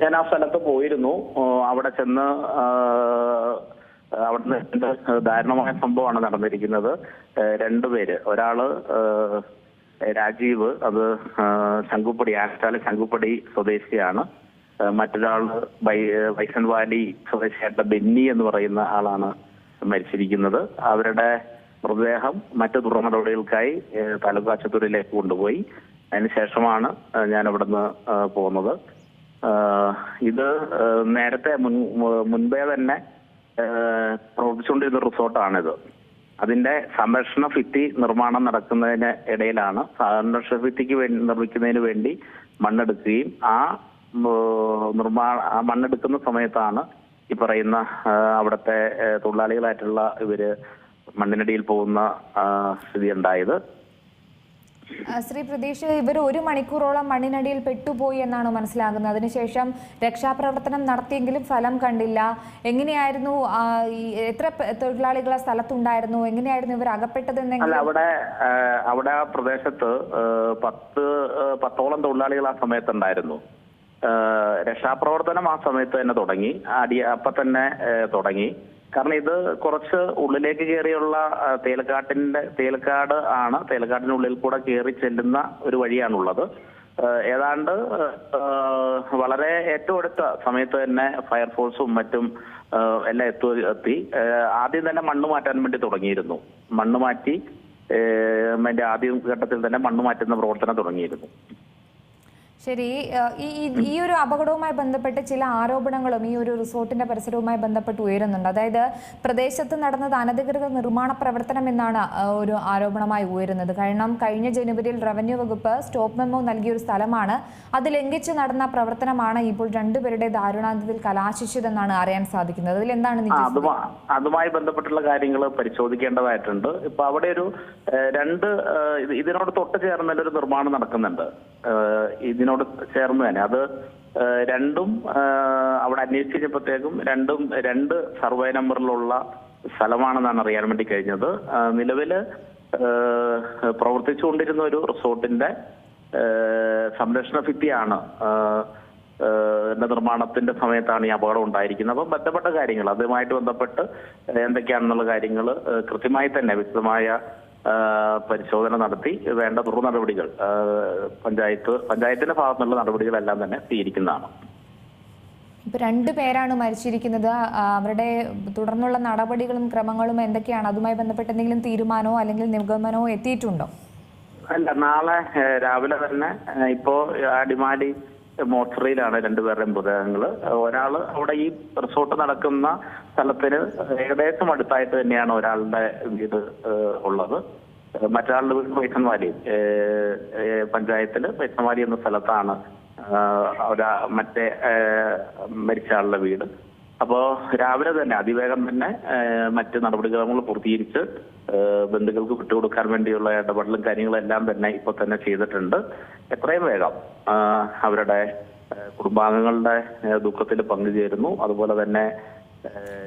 ഞാൻ ആ സ്ഥലത്ത് പോയിരുന്നു. അവിടെ ചെന്ന് അവിടുന്ന് ദാരുണമായ സംഭവമാണ് നടന്നിരിക്കുന്നത്. രണ്ടുപേര് ഒരാൾ രാജീവ് അത് ശങ്കുപ്പടി ആറ്റാൽ ശങ്കുപ്പടി സ്വദേശിയാണ്. മറ്റൊരാൾ മറ്റൊരാൾ വൈ വൈസൻ വാലി സ്വദേശിയായിട്ടുള്ള ബെന്നി എന്ന് പറയുന്ന ആളാണ് മരിച്ചിരിക്കുന്നത്. അവരുടെ മൃതദേഹം മറ്റു തുടർ നടപടികൾക്കായി താലൂക്ക് ആശുപത്രിയിലേക്ക് കൊണ്ടുപോയി. അതിനുശേഷമാണ് ഞാൻ അവിടുന്ന് പോകുന്നത്. ഇത് നേരത്തെ മുൻ മുൻപേ തന്നെ പ്രവർത്തിച്ചുകൊണ്ടിരുന്ന റിസോർട്ടാണിത്. അതിന്റെ സംരക്ഷണ ഭിത്തി നിർമ്മാണം നടക്കുന്നതിന് ഇടയിലാണ്. സംരക്ഷണ ഭിത്തിക്ക് വേണ്ടി നിർമ്മിക്കുന്നതിന് വേണ്ടി മണ്ണെടുക്കുകയും ആ നിർമ്മാണ മണ്ണെടുക്കുന്ന സമയത്താണ് ഈ പറയുന്ന അവിടുത്തെ തൊഴിലാളികളായിട്ടുള്ള ഇവർ മണ്ണിനടിയിൽ പോകുന്ന സ്ഥിതി ഉണ്ടായത് ശ്രീ പ്രതീഷ് ഇവർ ഒരു മണിക്കൂറോളം മണ്ണിനടിയിൽ പെട്ടുപോയി എന്നാണ് മനസ്സിലാകുന്നത്. അതിനുശേഷം രക്ഷാപ്രവർത്തനം നടത്തിയെങ്കിലും ഫലം കണ്ടില്ല. എങ്ങനെയായിരുന്നു എത്ര തൊഴിലാളികൾ ആ സ്ഥലത്തുണ്ടായിരുന്നു? എങ്ങനെയായിരുന്നു ഇവർ അകപ്പെട്ടതെന്നെങ്കിലും? അവിടെ അവിടെ ആ പ്രദേശത്ത് പത്ത് പത്തോളം തൊഴിലാളികൾ ആ സമയത്തുണ്ടായിരുന്നു. രക്ഷാപ്രവർത്തനം ആ സമയത്ത് തന്നെ തുടങ്ങി. അടി അപ്പൊ തന്നെ തുടങ്ങി. കാരണം ഇത് കുറച്ച് ഉള്ളിലേക്ക് കയറിയുള്ള തേലക്കാട്ടിന്റെ തേലക്കാട് ആണ് തേലക്കാട്ടിനുള്ളിൽ കൂടെ കയറി ചെല്ലുന്ന ഒരു വഴിയാണുള്ളത്. ഏതാണ്ട് വളരെ ഏറ്റവും അടുത്ത സമയത്ത് തന്നെ ഫയർഫോഴ്സും മറ്റും എല്ലാം എത്തു എത്തി. ആദ്യം തന്നെ മണ്ണ് മാറ്റാൻ വേണ്ടി തുടങ്ങിയിരുന്നു. മണ്ണ് മാറ്റി ആദ്യ ഘട്ടത്തിൽ തന്നെ മണ്ണ് മാറ്റുന്ന പ്രവർത്തനം തുടങ്ങിയിരുന്നു. ശരി ഈ ഈ- ഒരു അപകടവുമായി ബന്ധപ്പെട്ട് ചില ആരോപണങ്ങളും ഈ ഒരു റിസോർട്ടിന്റെ പരിസരവുമായി ബന്ധപ്പെട്ട് ഉയരുന്നുണ്ട്. അതായത് പ്രദേശത്ത് നടന്നത് അനധികൃത നിർമ്മാണ പ്രവർത്തനം എന്നാണ് ഒരു ആരോപണമായി ഉയരുന്നത്. കാരണം കഴിഞ്ഞ ജനുവരിയിൽ റവന്യൂ വകുപ്പ് സ്റ്റോപ്പ് മെമ്മോ നൽകിയ ഒരു സ്ഥലമാണ്. അത് ലംഘിച്ച് നടന്ന പ്രവർത്തനമാണ് ഇപ്പോൾ രണ്ടുപേരുടെ ദാരുണാന്ത്യത്തിൽ കലാശിച്ചതെന്നാണ് അറിയാൻ സാധിക്കുന്നത്. അതിൽ എന്താണ് അതുമായി ബന്ധപ്പെട്ടുള്ള കാര്യങ്ങൾ പരിശോധിക്കേണ്ടതായിട്ടുണ്ട്. ഇപ്പൊ അവിടെ ഒരു രണ്ട് ഇതിനോട് തൊട്ട് ചേർന്നൊരു നിർമ്മാണം നടക്കുന്നുണ്ട്. ഏഹ്, ഇതിനോട് ചേർന്ന് തന്നെ. അത് രണ്ടും അവിടെ അന്വേഷിച്ചപ്പോഴത്തേക്കും രണ്ടും രണ്ട് സർവേ നമ്പറിലുള്ള സ്ഥലമാണെന്നാണ് അറിയാൻ വേണ്ടി കഴിഞ്ഞത്. നിലവിൽ പ്രവർത്തിച്ചുകൊണ്ടിരുന്ന ഒരു റിസോർട്ടിന്റെ സംരക്ഷണ ഭിത്തിയാണ് നിർമ്മാണത്തിന്റെ സമയത്താണ് ഈ അപകടം ഉണ്ടായിരിക്കുന്നത്. അപ്പം ബന്ധപ്പെട്ട കാര്യങ്ങൾ അതുമായിട്ട് ബന്ധപ്പെട്ട് എന്തൊക്കെയാണെന്നുള്ള കാര്യങ്ങൾ കൃത്യമായി തന്നെ വ്യക്തമായ പരിശോധന നടത്തി. വേണ്ട തുടർ നടപടികൾ പഞ്ചായത്ത് പഞ്ചായത്തിന്റെ ഭാഗത്തു നിന്നുള്ള നടപടികളെല്ലാം തന്നെ സ്വീകരിക്കുന്നതാണ്. ഇപ്പൊ രണ്ടു പേരാണ് മരിച്ചിരിക്കുന്നത്. അവരുടെ തുടർന്നുള്ള നടപടികളും ക്രമങ്ങളും എന്തൊക്കെയാണ്? അതുമായി ബന്ധപ്പെട്ട് എന്തെങ്കിലും തീരുമാനമോ അല്ലെങ്കിൽ നിഗമനമോ എത്തിയിട്ടുണ്ടോ? അല്ല നാളെ രാവിലെ തന്നെ ഇപ്പോ അടിമാലി മോർച്ചറിയിലാണ് രണ്ടുപേരുടെ മൃതദേഹങ്ങൾ. ഒരാൾ അവിടെ ഈ റിസോർട്ട് നടക്കുന്ന സ്ഥലത്തിന് ഏകദേശം അടുത്തായിട്ട് തന്നെയാണ് ഒരാളുടെ വീട് ഉള്ളത്. മറ്റൊരാളുടെ വീട് പൈസൻവാലി പഞ്ചായത്തിൽ പൈസൻവാലി എന്ന സ്ഥലത്താണ് ഒരാ മറ്റേ മരിച്ച ആളുടെ വീട്. അപ്പോ രാവിലെ തന്നെ അതിവേഗം തന്നെ മറ്റ് നടപടിക്രമങ്ങൾ പൂർത്തീകരിച്ച് ബന്ധുക്കൾക്ക് വിട്ടുകൊടുക്കാൻ വേണ്ടിയുള്ള ഇടപെടലും കാര്യങ്ങളും എല്ലാം തന്നെ ഇപ്പൊ തന്നെ ചെയ്തിട്ടുണ്ട്. എത്രയും വേഗം അവരുടെ കുടുംബാംഗങ്ങളുടെ ദുഃഖത്തിൽ പങ്കുചേരുന്നു. അതുപോലെ തന്നെ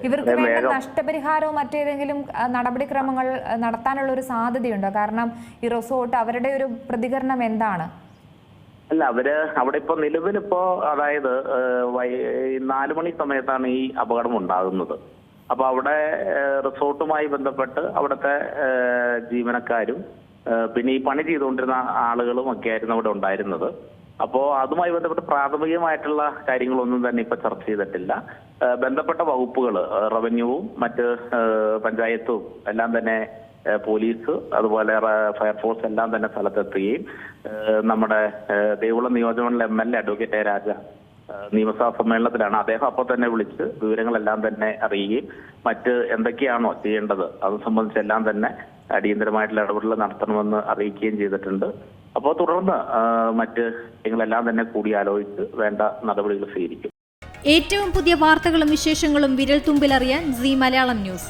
ഇവർക്ക് വേണ്ട നഷ്ടപരിഹാരവും മറ്റേതെങ്കിലും നടപടിക്രമങ്ങൾ നടത്താനുള്ള ഒരു സാധ്യതയുണ്ടോ? കാരണം ഈ റിസോർട്ട് അവരുടെ ഒരു പ്രതികരണം എന്താണ്? അല്ല അവർ അവിടെ ഇപ്പൊ നിലവിലിപ്പോ അതായത് നാലു മണി സമയത്താണ് ഈ അപകടം ഉണ്ടാകുന്നത്. അപ്പൊ അവിടെ റിസോർട്ടുമായി ബന്ധപ്പെട്ട് അവിടുത്തെ ജീവനക്കാരും പിന്നെ ഈ പണി ചെയ്തുകൊണ്ടിരുന്ന ആളുകളും ഒക്കെ ആയിരുന്നു അവിടെ ഉണ്ടായിരുന്നത്. അപ്പോ അതുമായി ബന്ധപ്പെട്ട് പ്രാഥമികമായിട്ടുള്ള കാര്യങ്ങളൊന്നും തന്നെ ഇപ്പൊ ചർച്ച ചെയ്തിട്ടില്ല. ബന്ധപ്പെട്ട വകുപ്പുകൾ റവന്യൂവും മറ്റ് പഞ്ചായത്തും എല്ലാം തന്നെ പോലീസ് അതുപോലെ ഫയർഫോഴ്സ് എല്ലാം തന്നെ സ്ഥലത്തെത്തുകയും നമ്മുടെ ദേവുളം നിയോജക നിയോജകമണ്ഡലം M L A advocate A Raja നിയമസഭാ സമ്മേളനത്തിലാണ്. അദ്ദേഹം അപ്പോൾ തന്നെ വിളിച്ച് വിവരങ്ങളെല്ലാം തന്നെ അറിയുകയും മറ്റ് എന്തൊക്കെയാണോ ചെയ്യേണ്ടത് അത് സംബന്ധിച്ചെല്ലാം തന്നെ അടിയന്തരമായിട്ടുള്ള ഇടപെടൽ നടത്തണമെന്ന് അറിയിക്കുകയും ചെയ്തിട്ടുണ്ട്. അപ്പോൾ തുടർന്ന് മറ്റ് കാര്യങ്ങളെല്ലാം തന്നെ കൂടി ആലോചിച്ച് വേണ്ട നടപടികൾ സ്വീകരിക്കും. ഏറ്റവും പുതിയ വാർത്തകളും വിശേഷങ്ങളും വിരൽ തുമ്പിലറിയാൻ സി മലയാളം ന്യൂസ്.